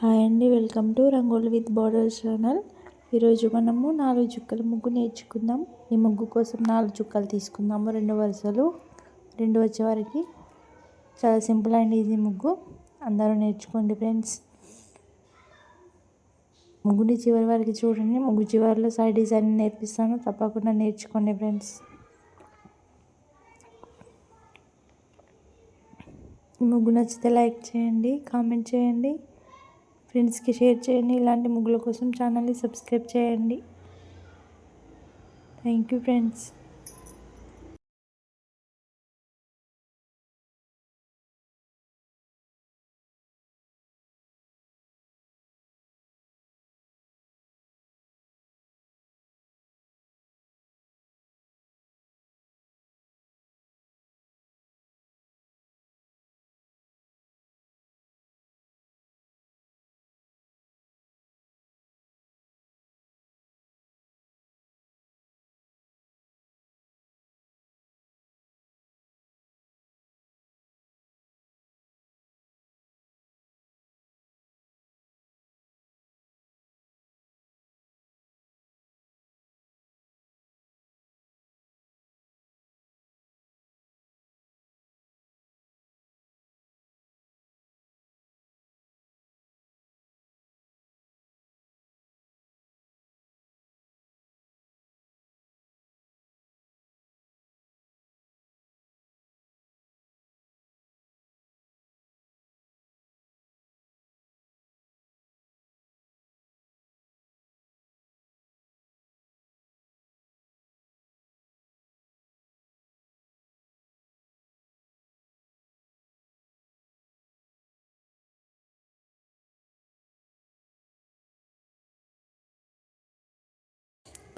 Hi అండి welcome to Rangoli with border channel. ఈరోజు మనము నాలుగు చుక్కల ముగ్గు నేర్చుకుందాం. ఈ ముగ్గు కోసం నాలుగు చుక్కలు తీసుకుందాము రెండు వరుసలు. రెండు వచ్చే వారికి చాలా సింపుల్ అండ్ ఈజీ ముగ్గు. అందరూ నేర్చుకోండి ఫ్రెండ్స్. ముగ్గుని చివరి వరకు చూడండి. ముగ్గు చివరిలో సైడ్ డిజైన్ నేర్పిస్తాను. తప్పకుండా నేర్చుకోండి ఫ్రెండ్స్. ముగ్గు నచ్చితే లైక్ చేయండి కామెంట్ చేయండి. ఫ్రెండ్స్కి షేర్ చేయండి. ఇలాంటి ముగ్గుల కోసం ఛానల్ని సబ్స్క్రైబ్ చేయండి. Thank you friends.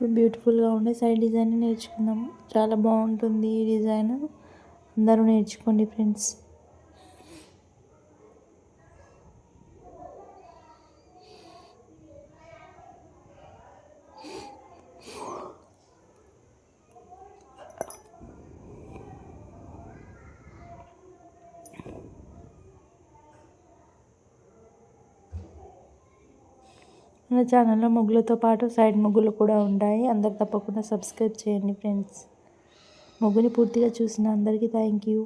ఇప్పుడు బ్యూటిఫుల్గా ఉండే సైడ్ డిజైన్ నేర్చుకుందాం. చాలా బాగుంటుంది ఈ డిజైన్. అందరూ నేర్చుకోండి ఫ్రెండ్స్. మన ఛానల్లో ముగ్గులతో పాటు సైడ్ ముగ్గులు కూడా ఉంటాయి. అందరు తప్పకుండా సబ్స్క్రైబ్ చేయండి ఫ్రెండ్స్. ముగ్గుని పూర్తిగా చూసిన అందరికీ థ్యాంక్ యూ.